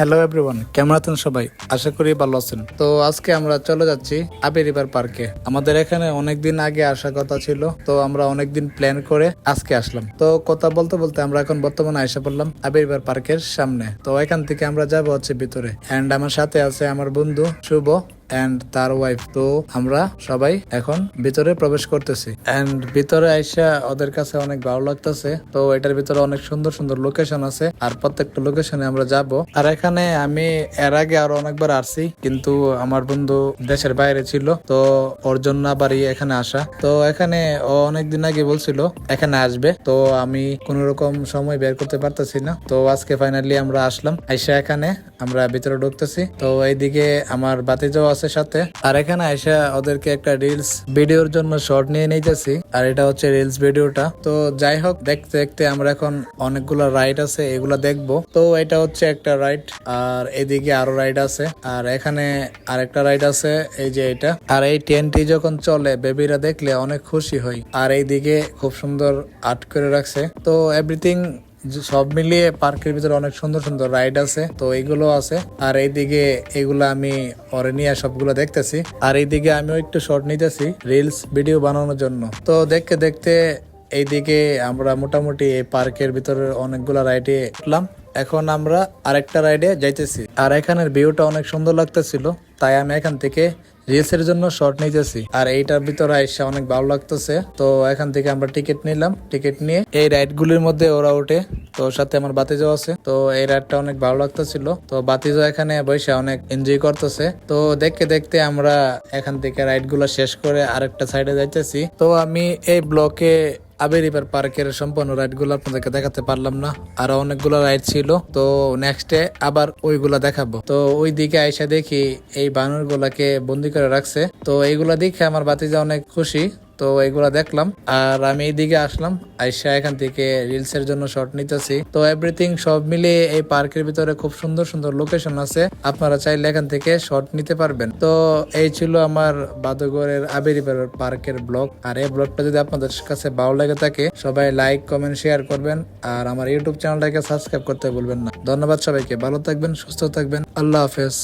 Hello everyone কেমন আছেন সবাই? আশা করি ভালো আছেন। তো আজকে আমরা চলে যাচ্ছি আবে রিভার পার্কে। আমাদের এখানে অনেকদিন আগে আসার কথা ছিল, তো আমরা অনেকদিন প্ল্যান করে আজকে আসলাম। তো কথা বলতে বলতে আমরা এখন বর্তমানে এসে পড়লাম আবে রিভার পার্কের সামনে। তো এখান থেকে আমরা যাব হচ্ছে ভিতরে। এন্ড আমার সাথে আছে আমার বন্ধু শুভ। এন্ড তার ওয়াইফ তো আমরা সবাই এখন ভিতরে প্রবেশ করতেছি। এন্ড ভিতরে আইসা ওদের কাছে অনেক ভালো লাগতেছে। তো এটার ভিতরে অনেক সুন্দর সুন্দর লোকেশন আছে। আর প্রত্যেকটা লোকেশনে আমরা যাব। আর এখানে আমি এর আগে আরও অনেকবার আসছি, কিন্তু আমার বন্ধু দেশের বাইরে ছিল, তো ওর জন্য আবার এখানে আসা। তো এখানে ও অনেকদিন আগে বলছিল, এখানে আসবে। তো আমি কোন রকম সময় বের করতে পারতেছি না। তো আজকে ফাইনালি আমরা আসলাম। আইসা এখানে আমরা ভিতরে ঢুকতেছি। তো এইদিকে আমার বাতিজাও আছে। সাথে। আর এখানে আইসা ওদেরকে একটা রিলস ভিডিওর জন্য শর্ট নিয়ে নিতেছি। আর এটা হচ্ছে রিলস ভিডিওটা তো যাই হোক, দেখতে দেখতে আমরা এখন অনেকগুলো রাইড আছে, এগুলা দেখব। তো এটা হচ্ছে একটা রাইড আর এদিকে আরও রাইড আছে। আর এখানে আরেকটা রাইড আছে, এই যে এটা। আর এই ট্রেনটি যখন চলে বেবিরা দেখলে অনেক খুশি হই। আর এইদিকে খুব সুন্দর আর্ট করে রাখছে। তো এভরিথিং সব মিলিয়ে পার্কের ভিতরে অনেক সুন্দর সুন্দর রাইড আছে, তো এইগুলো আছে। আর এইদিকে এগুলো আমি পরে নিয়ে সবগুলো দেখতেছি। আর এইদিকে আমিও একটু শর্ট নিতেছি রিলস ভিডিও বানানোর জন্য। তো দেখতে দেখতে এইদিকে আমরা মোটামুটি এই পার্কের ভিতরে অনেকগুলো রাইডে উঠলাম। এখন আমরা আরেকটা রাইডে যাইতেছি। আর এখানের ভিউটা অনেক সুন্দর লাগতেছিল। তাই আমি এখান থেকে রিলসের জন্য শর্ট নিতেছি। আর এইটার ভিতরে আইসা অনেক ভালো লাগতেছে। তো এখান থেকে আমরা টিকিট নিলাম। টিকিট নিয়ে এই রাইড গুলির মধ্যে ওরা উঠে তো সাথে আমার বাতিজাও আছে। তো এই রাইডটা অনেক ভালো লাগতেছিল। তো বাতিজাও এখানে বসে অনেক এনজয় করতেছে। তো দেখতে দেখতে আমরা এখান থেকে রাইডগুলো শেষ করে আরেকটা সাইডে যাইতেছি। তো আমি এই ব্লকে আবেরিবার পার্কের সম্পূর্ণ রাইডগুলো আপনাদেরকে দেখাতে পারলাম না। আরও অনেকগুলো রাইড ছিল, তো নেক্সটে আবার ওইগুলা দেখাবো। তো ওই দিকে আইসা দেখি এই বানর গুলাকে বন্দি করে রাখছে। তো এইগুলা দেখে আমার বাতিজা অনেক খুশি। তো এগুলা দেখলাম। আর আমি এইদিকে আসলাম, আইসা এখান থেকে রিলস এর জন্য শর্ট নিতেছি। তো এভরিথিং সব মিলিয়ে এই পার্কের ভিতরে খুব সুন্দর সুন্দর লোকেশন আছে। আপনারা চাইলে এখান থেকে শর্ট নিতে পারবেন। তো এই ছিল আমার বাদগরের আবেরিবার পার্কের ব্লগ। আর এই ব্লগটা যদি আপনাদের কাছে ভালো লাগে থাকে, সবাই লাইক কমেন্ট শেয়ার করবেন। আর আমার ইউটিউব চ্যানেলটাকে সাবস্ক্রাইব করতে ভুলবেন না। ধন্যবাদ সবাইকে। ভালো থাকবেন, সুস্থ থাকবেন। আল্লাহ হাফেজ।